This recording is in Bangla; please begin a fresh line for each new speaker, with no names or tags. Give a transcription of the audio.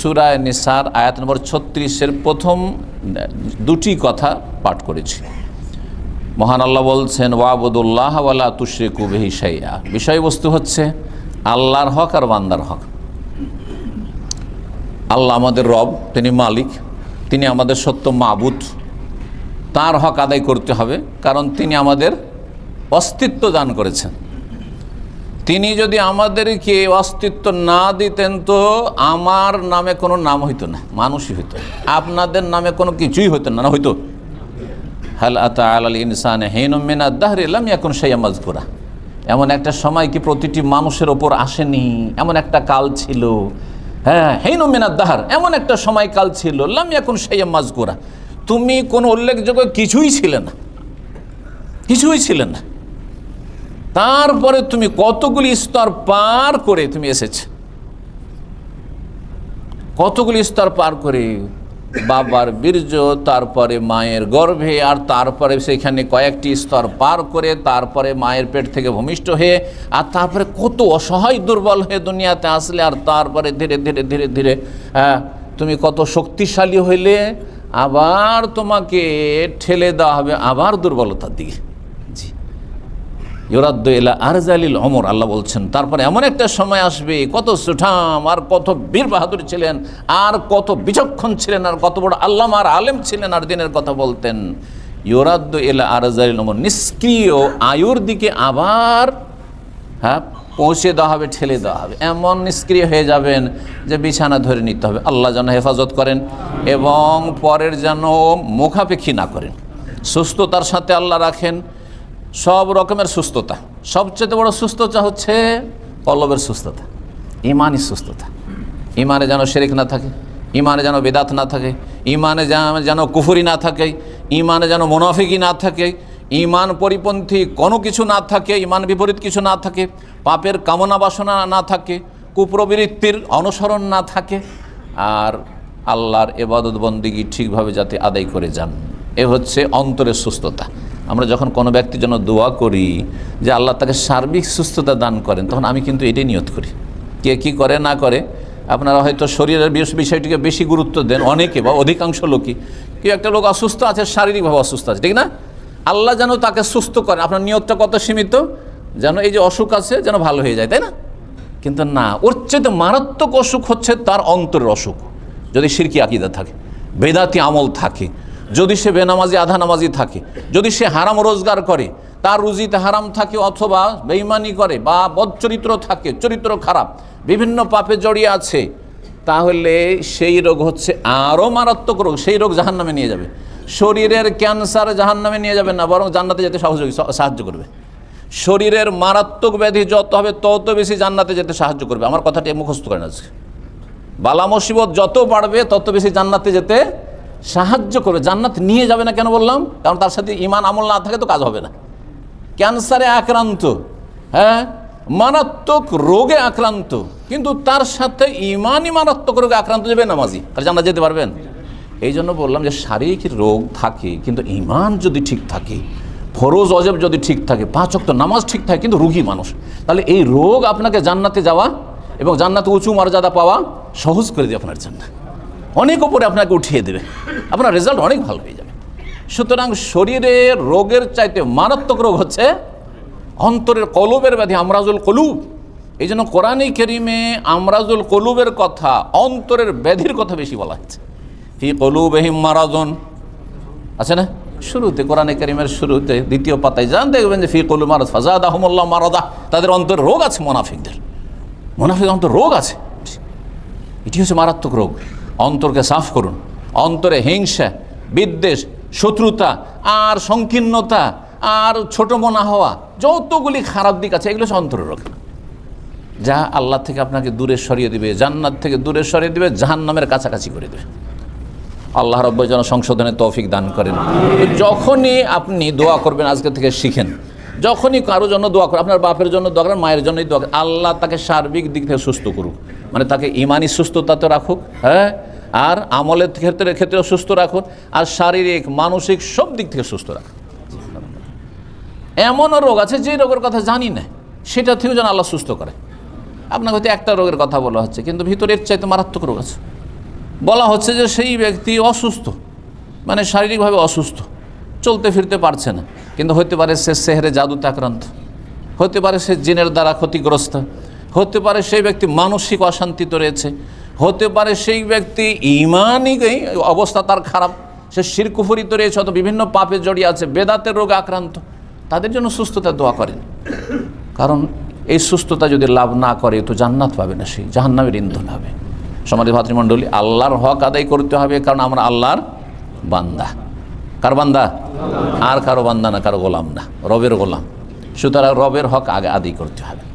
সুরায় নিসার আয়াত নম্বর ছত্রিশের প্রথম, দুটি কথা পাঠ করেছি। মহান আল্লাহ বলছেন, ওয়াবুদুল্লাহ ওয়ালা তুশ্রিকু বেহি সাইয়া বিষয়বস্তু হচ্ছে, আল্লাহর হক আর বান্দার হক। আল্লাহ আমাদের রব, তিনি মালিক, তিনি আমাদের সত্য মাবুদ। তার হক আদায় করতে হবে, কারণ তিনি আমাদের অস্তিত্ব দান করেছেন। তিনি যদি আমাদেরকে অস্তিত্ব না দিতেন তো আমার নামে কোনো নাম হইতো না, মানুষই হইতো আপনাদের নামে কোনো কিছুই হইতো না না হইতো। হাল আতা আল ইনসান হেনমেনা দাহরিলাম এখন সেই মাজকুরা। এমন একটা সময় কি প্রতিটি মানুষের ওপর আসেনি, এমন একটা কাল ছিল। হ্যাঁ হেনমেনা দাহার, এমন একটা সময় কাল ছিল। লাম এখন সেই মাজকুরা। তুমি কোনো উল্লেখযোগ্য কিছুই ছিলে না। কিছুই ছিলে না। তারপরে তুমি কতগুলি স্তর পার করে তুমি এসেছে? কতগুলি স্তর পার করে? বাবার বীর্য, তারপরে মায়ের গর্ভে, আর তারপরে সেখানে কয়েকটি স্তর পার করে, তারপরে মায়ের পেট থেকে ভূমিষ্ঠ হয়ে, আর তারপরে কত অসহায় দুর্বল হয়ে দুনিয়াতে আসলে, আর তারপরে ধীরে ধীরে ধীরে ধীরে হ্যাঁ তুমি কত শক্তিশালী হইলে, আবার তোমাকে ঠেলে দেওয়া হবে আবার দুর্বলতার দিকে। ইউরাদ্দ এলা আরজালিল অমর আল্লাহ বলছেন, তারপরে এমন একটা সময় আসবে, কত সুঠাম, আর কত বীর বাহাদুর ছিলেন, আর কত বিচক্ষণ ছিলেন, আর কত বড় আল্লাম, আর আলেম ছিলেন, আর দিনের কথা বলতেন। ইউরাদ্দ এলা আরজালিল অমর নিষ্ক্রিয় আয়ুর দিকে আবার হ্যাঁ পৌঁছে দেওয়া হবে, ঠেলে দেওয়া হবে। এমন নিষ্ক্রিয় হয়ে যাবেন যে বিছানা ধরে নিতে হবে। আল্লাহ যেন হেফাজত করেন এবং পরের যেন মুখাপেক্ষী না করেন। সুস্থতার সাথে আল্লাহ রাখেন। সব রকমের সুস্থতা। সবচেয়ে বড় সুস্থতা হচ্ছে কলবের সুস্থতা ইমানই সুস্থতা। ইমানে যেন শেরিক না থাকে, ইমানে যেন বেদাত না থাকে, ইমানে যেন- যেন কুফুরি না থাকে, ইমানে যেন মুনাফিকি না থাকে, ইমান পরিপন্থী কোনো কিছু না থাকে, ইমান বিপরীত কিছু না থাকে, পাপের কামনা বাসনা না থাকে, কুপ্রবৃত্তির অনুসরণ না থাকে, আর আল্লাহর এবাদত বন্দিগি ঠিকভাবে যাতে আদায় করে যান। এ হচ্ছে অন্তরের সুস্থতা। আমরা যখন কোনো ব্যক্তির জন্য দোয়া করি যে আল্লাহ তাকে সার্বিক সুস্থতা দান করেন, তখন আমি কিন্তু এটাই নিয়ত করি। কে কী করে না করে, আপনারা হয়তো শরীরের বিষয়টিকে বেশি গুরুত্ব দেন অনেকে বা অধিকাংশ লোকই। কেউ একটা লোক অসুস্থ আছে, শারীরিকভাবে অসুস্থ আছে, ঠিক না? আল্লাহ যেন তাকে সুস্থ করেন। আপনার নিয়তটা কত সীমিত? যেন এই যে অসুখ আছে, যেন ভালো হয়ে যায়, তাই না? কিন্তু না, ওর চেয়ে মারাত্মক অসুখ হচ্ছে তার অন্তরের অসুখ। যদি সিরকি আকিদা থাকে, বেদাতি আমল থাকে যদি সে বেনামাজি, আধা নামাজি থাকে, যদি সে হারাম রোজগার করে, তার রুজিতে হারাম থাকে অথবা বেইমানি করে বা বদচরিত্র থাকে, চরিত্র খারাপ, বিভিন্ন পাপে জড়িয়ে আছে, তাহলে সেই রোগ হচ্ছে আরও মারাত্মক রোগ, সেই রোগ জাহান্নামে নিয়ে যাবে। শরীরের ক্যান্সার জাহান্নামে নিয়ে যাবে না, বরং জান্নাতে যেতে সহযোগী সাহায্য করবে। শরীরের মারাত্মক ব্যাধি যত হবে, তত বেশি জান্নাতে যেতে সাহায্য করবে। আমার কথাটি মুখস্থ করেন আজকে। বালা মুসিবত যত বাড়বে, তত বেশি জান্নাতে যেতে সাহায্য করবে জান্নাত নিয়ে যাবে না কেন বললাম? কারণ তার সাথে ইমান আমল না থাকে তো কাজ হবে না। ক্যান্সারে আক্রান্ত হ্যাঁ? মারাত্মক রোগে আক্রান্ত, কিন্তু তার সাথে ইমানই মারাত্মক রোগে আক্রান্ত যাবে নামাজি। আর জান্নাত যেতে পারবেন? এই জন্য বললাম যে শারীরিক রোগ থাকে, কিন্তু ইমান যদি ঠিক থাকে, ফরোজ, অজেব যদি ঠিক থাকে, পাঁচ অক্ত নামাজ ঠিক থাকে, কিন্তু রুগী মানুষ, তাহলে এই রোগ আপনাকে জান্নাতে যাওয়া এবং জান্নাতে উঁচু মর্যাদা পাওয়া সহজ করে দেবে আপনার জন্য। অনেক ওপরে আপনাকে উঠিয়ে দেবে। আপনার রেজাল্ট অনেক ভালো হয়ে যাবে। সুতরাং শরীরে রোগের চাইতে মারাত্মক রোগ হচ্ছে অন্তরের কলুবের ব্যাধি, আমরাজুল কলুব এই জন্য কোরআনী কেরিমে আমরাজুল কলুবের কথা, অন্তরের ব্যাধির কথা বেশি বলা হচ্ছে। ফি কলুব এহিম মারাজন। আছে না? শুরুতে, কোরআনে কারিমের শুরুতে, দ্বিতীয় পাতায় যান, দেখবেন যে ফি কলু মারাজ ফাজাদ আহমুল্লাহ মারাদা তাদের অন্তর রোগ আছে, মোনাফিকদের। মোনাফিক অন্তর রোগ আছে। এটি হচ্ছে মারাত্মক রোগ। অন্তরকে সাফ করুন। অন্তরে হিংসা, বিদ্বেষ, শত্রুতা, আর সংকীর্ণতা, আর ছোট মনা হওয়া, যতগুলি খারাপ দিক আছে, এগুলো হচ্ছে অন্তরের রোগ। যা আল্লাহ থেকে আপনাকে দূরে সরিয়ে দিবে, জান্নাত থেকে দূরে সরিয়ে দিবে, জাহান্নামের কাছাকাছি করে দেবে। আল্লাহ রব্বর যেন সংশোধনে তৌফিক দান করেন। যখনই আপনি দোয়া করবেন, আজকে থেকে শিখেন। যখনই কারোর জন্য দোয়া করেন, আপনার বাপের জন্য দোয়া করেন, মায়ের জন্যই দোয়া করেন, আল্লাহ তাকে সার্বিক দিক থেকে সুস্থ করুক। মানে তাকে ইমানি সুস্থতাতে রাখুক হ্যাঁ? আর আমলের ক্ষেত্রে, ক্ষেত্রেও সুস্থ রাখুন। আর শারীরিক, মানসিক সব দিক থেকে সুস্থ রাখুন। এমনও রোগ আছে যে রোগের কথা জানি না, সেটা থেকেও যেন আল্লাহ সুস্থ করে। আপনাকে হয়তো একটা রোগের কথা বলা হচ্ছে, কিন্তু ভিতরের চাইতে মারাত্মক রোগ আছে। বলা হচ্ছে যে সেই ব্যক্তি অসুস্থ মানে শারীরিকভাবে অসুস্থ, চলতে ফিরতে পারছে না। কিন্তু হতে পারে সে সেহরে জাদুতে আক্রান্ত, হতে পারে সে জিনের দ্বারা ক্ষতিগ্রস্ত, হতে পারে সেই ব্যক্তি মানসিক অশান্তিতে রয়েছে হতে পারে সেই ব্যক্তি ইমানই অবস্থা তার খারাপ। সে শিরকুফুরিতে রয়েছে অত বিভিন্ন পাপে জড়িয়ে আছে, বেদাতের রোগে আক্রান্ত। তাদের জন্য সুস্থতা দোয়া করেন। কারণ এই সুস্থতা যদি লাভ না করে তো জান্নাত পাবে না সেই জাহান্নামের ইন্ধন হবে। সমাধি ভাতৃমণ্ডলী, আল্লাহর হক আদায় করতে হবে, কারণ আমরা আল্লাহর বান্দা। কার বান্দা? আর কারও বান্দা না, কারও গোলাম না, রবের গোলাম। সুতরাং রবের হক আগে আদায় করতে হবে।